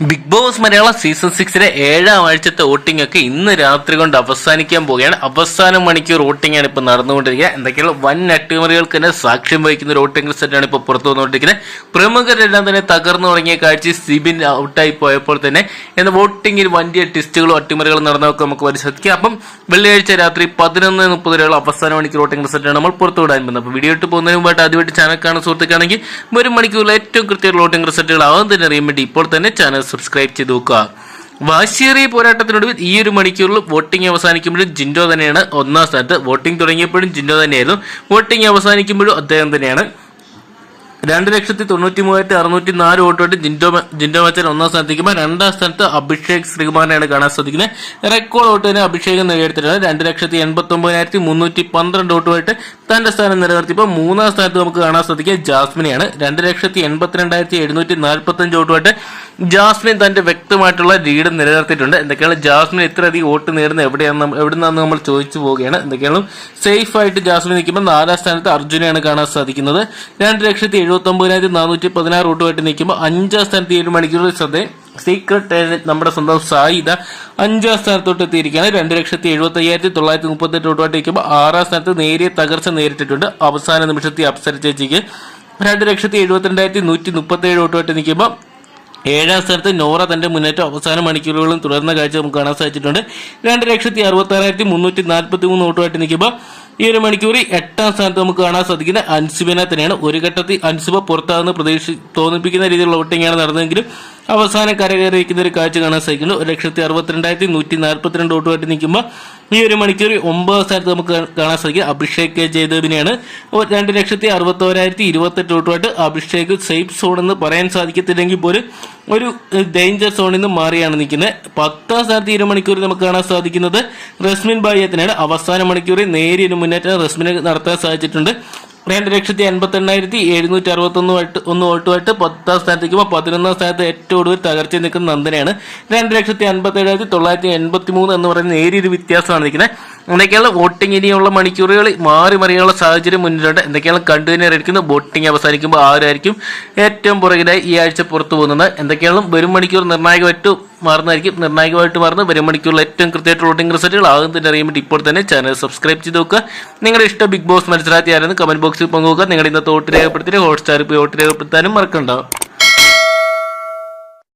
Big Boss Malayalam season സിക്സിലെ ഏഴാം ആഴ്ചത്തെ വോട്ടിംഗ് ഒക്കെ ഇന്ന് രാത്രി കൊണ്ട് അവസാനിക്കാൻ പോവുകയാണ്. അവസാന മണിക്കൂർ വോട്ടിംഗ് ആണ് ഇപ്പോൾ നടന്നുകൊണ്ടിരിക്കുക. എന്തൊക്കെയാണ് വൻ അട്ടിമറികൾക്ക് തന്നെ സാക്ഷ്യം വഹിക്കുന്ന ഒരു വോട്ടിംഗ് സെറ്റാണ് ഇപ്പോൾ പുറത്തു വന്നുകൊണ്ടിരിക്കുന്നത്. പ്രമുഖരെല്ലാം തന്നെ തകർന്നു തുടങ്ങിയ കാഴ്ച സിബിൻ ഔട്ടായി പോയപ്പോൾ തന്നെ. എന്ന വോട്ടിംഗിൽ വലിയ ടെസ്റ്റുകളും അട്ടിമറികളും നടന്നതൊക്കെ നമുക്ക് പരിശോധിക്കാം. അപ്പം വെള്ളിയാഴ്ച രാത്രി പതിനൊന്ന് മുപ്പത് വരെയുള്ള അവസാന മണിക്കൂർ വോട്ടിംഗ് റിസൾട്ടാണ് നമ്മൾ പുറത്തു വിടാൻ പോകുന്നത്. അപ്പോൾ വീഡിയോ ഇട്ട് പോകുന്നതിന് മുമ്പായിട്ട് ആദ്യമായിട്ട് ചാനൽ കാണുന്ന സുഹൃത്തുക്കാണെങ്കിൽ ഒരു മണിക്കൂറിൽ ഏറ്റവും കൃത്യമുള്ള വോട്ടിംഗ് റിസൾട്ടുകൾ ആവും തന്നെ അറിയാൻ വേണ്ടി ഇപ്പോൾ തന്നെ ചാനൽ സബ്സ്ക്രൈബ് ചെയ്ത് നോക്കുക. വാശിയേറിയ പോരാട്ടത്തിനൊടുവിൽ ഈ ഒരു മണിക്കൂറിൽ വോട്ടിംഗ് അവസാനിക്കുമ്പോഴും ജിൻഡോ തന്നെയാണ് ഒന്നാം സ്ഥാനത്ത്. വോട്ടിംഗ് തുടങ്ങിയപ്പോഴും ജിൻഡോ തന്നെയായിരുന്നു. വോട്ടിംഗ് അവസാനിക്കുമ്പോഴും അദ്ദേഹം തന്നെയാണ്. രണ്ട് ലക്ഷത്തി തൊണ്ണൂറ്റി മൂവായിരത്തി അറുന്നൂറ്റി നാല് വോട്ടോട്ട് ജിൻഡോ ജിൻഡോ മച്ചൻ ഒന്നാം സ്ഥാനത്തേക്കുമ്പോൾ രണ്ടാം സ്ഥാനത്ത് അഭിഷേക് ശ്രീകുമാറിനെയാണ് കാണാൻ സാധിക്കുന്നത്. റെക്കോർഡ് വോട്ട് തന്നെ അഭിഷേകം നേടിയെടുത്തിട്ടുണ്ട്. രണ്ട് ലക്ഷത്തി എൺപത്തി ഒമ്പതിനായിരത്തി മുന്നൂറ്റി പന്ത്രണ്ട് വോട്ടുമായിട്ട് തന്റെ സ്ഥാനം നിലനിർത്തിയപ്പോൾ മൂന്നാം സ്ഥാനത്ത് നമുക്ക് കാണാൻ സാധിക്കുക ജാസ്മിനെയാണ്. രണ്ട് ലക്ഷത്തി എൺപത്തിരണ്ടായിരത്തി എഴുന്നൂറ്റി നാൽപ്പത്തി അഞ്ച് വോട്ടുമായിട്ട് ജാസ്മിൻ തന്റെ വ്യക്തമായിട്ടുള്ള ലീഡ് നിലനിർത്തിയിട്ടുണ്ട്. എന്തൊക്കെയാണ്? ജാസ്മിൻ ഇത്രയധികം വോട്ട് നേടുന്നത് എവിടെയാണ് എവിടുന്നാന്ന് നമ്മൾ ചോദിച്ചു പോവുകയാണ്. എന്തൊക്കെയാണ്? സേഫ് ആയിട്ട് ജാസ്മിൻ നിൽക്കുമ്പോൾ നാലാം സ്ഥാനത്ത് അർജുനെയാണ് കാണാൻ സാധിക്കുന്നത്. രണ്ട് ലക്ഷത്തി എഴുപത്തി ഒമ്പതിനായിരത്തി നാനൂറ്റി പതിനാറ് വോട്ടുമായിട്ട് നിൽക്കുമ്പോൾ അഞ്ചാം സ്ഥാനത്ത് ഏഴ് മണിക്കൂർ ശ്രദ്ധ സീക്രട്ട് നമ്മുടെ സ്വന്തം സായിദ അഞ്ചാം സ്ഥാനത്തോട്ട് എത്തിയിരിക്കുകയാണ്. രണ്ട് ലക്ഷത്തി എഴുപത്തി അയ്യായിരത്തി തൊള്ളായിരത്തി മുപ്പത്തെട്ട് വോട്ടുമായിട്ട് നിൽക്കുമ്പോൾ ആറാം സ്ഥാനത്ത് നേരിയ തകർച്ച നേരിട്ടിട്ടുണ്ട്. അവസാന നിമിഷത്തിൽ അപ്സര ചേച്ചിക്ക് രണ്ട് ലക്ഷത്തി എഴുപത്തിരണ്ടായിരത്തി നൂറ്റി മുപ്പത്തി ഏഴ് വോട്ടുമായിട്ട് നിൽക്കുമ്പോൾ ഏഴാം സ്ഥാനത്ത് നോറ തന്റെ മുന്നേറ്റം അവസാന മണിക്കൂറുകളും തുടർന്ന കാഴ്ച നമുക്ക് കാണാൻ സാധിച്ചിട്ടുണ്ട്. രണ്ട് ലക്ഷത്തി അറുപത്തി ആറായിരത്തി മുന്നൂറ്റി നാൽപ്പത്തി മൂന്ന് വോട്ടുമായിട്ട് നിൽക്കുമ്പോൾ ഈ ഒരു മണിക്കൂറിൽ എട്ടാം സ്ഥാനത്ത് നമുക്ക് കാണാൻ സാധിക്കുന്ന അൻസുബിനെ തന്നെയാണ്. ഒരു ഘട്ടത്തിൽ അൻസുബ പുറത്താകുന്ന പ്രതീക്ഷ തോന്നിപ്പിക്കുന്ന രീതിയിലുള്ള വോട്ടിംഗാണ് നടന്നതെങ്കിലും അവസാന കരകയറി ഒരു കാഴ്ച കാണാൻ സാധിക്കുന്നു. ഒരു ലക്ഷത്തി അറുപത്തിരണ്ടായിരത്തി നൂറ്റി നാൽപ്പത്തിരണ്ട് വോട്ടുമായിട്ട് നിൽക്കുമ്പോൾ ഈ ഒരു മണിക്കൂർ ഒമ്പത് സ്ഥാനത്ത് നമുക്ക് കാണാൻ സാധിക്കും. അഭിഷേക് ജയദേവിനെയാണ്. രണ്ട് ലക്ഷത്തി അറുപത്തോരായിരത്തി ഇരുപത്തെട്ട് തൊട്ടുമായിട്ട് അഭിഷേക് സേഫ് സോൺ എന്ന് പറയാൻ സാധിക്കത്തില്ലെങ്കിൽ പോലും ഒരു ഡേഞ്ചർ സോണിൽ നിന്ന് മാറിയാണ് നിൽക്കുന്നത്. പത്താം സ്ഥാനത്ത് ഒരു മണിക്കൂർ നമുക്ക് കാണാൻ സാധിക്കുന്നത് റസ്മിൻ ബായത്തിനാണ് അവസാന മണിക്കൂറിൽ നേരിയൊരു മുന്നേറ്റം റസ്മിന് നടത്താൻ സാധിച്ചിട്ടുണ്ട്. രണ്ട് ലക്ഷത്തി എൺപത്തി എണ്ണായിരത്തി എഴുന്നൂറ്റി അറുപത്തി ഒന്ന് വോട്ട് ഒന്ന് വോട്ടുമായിട്ട് പത്താം സ്ഥാനത്തേക്കുമ്പോൾ പതിനൊന്നാം സ്ഥാനത്ത് ഏറ്റവും കൂടുതൽ തകർച്ച നിൽക്കുന്ന നന്ദനയാണ്. രണ്ട് ലക്ഷത്തി അൻപത്തി ഏഴായിരത്തി തൊള്ളായിരത്തി എൺപത്തി മൂന്ന് എന്ന് പറയുന്ന നേരിയൊരു വ്യത്യാസമാണ് നിൽക്കുന്നത്. എന്തൊക്കെയാണ് വോട്ടിംഗ് ഇനിയുള്ള മണിക്കൂറുകൾ മാറി മറിയാനുള്ള സാഹചര്യം മുന്നിലുണ്ട്. എന്തൊക്കെയാണ് കണ്ടുതന്നെയായിരിക്കുന്നത് വോട്ടിംഗ് അവസാനിക്കുമ്പോൾ ആരായിരിക്കും ഏറ്റവും പുറകിലായി ഈ ആഴ്ച പുറത്തു പോകുന്നത്? എന്തൊക്കെയാണ് വരും മണിക്കൂർ നിർണായകമായിട്ട് മാറുന്നതായിരിക്കും. നിർണായകമായിട്ട് മാറുന്ന വരും മണിക്കൂറിൽ ഏറ്റവും കൃത്യമായിട്ട് വോട്ടിംഗ് റിസൾട്ടുകൾ ആകും തന്നെ അറിയാൻ വേണ്ടി ഇപ്പോൾ തന്നെ ചാനൽ സബ്സ്ക്രൈബ് ചെയ്ത് നോക്കുക. നിങ്ങളുടെ ഇഷ്ട ബിഗ് ബോസ് മനസ്സിലാക്കിയായിരുന്നു കമന്റ് ബോക്സിൽ പങ്കുവെക്കുക. നിങ്ങളുടെ ഇന്നത്തെ വോട്ട് രേഖപ്പെടുത്തി ഹോട്ട്സ്റ്റാർ പോയി വോട്ട് രേഖപ്പെടുത്താനും മറക്കണ്ടാവും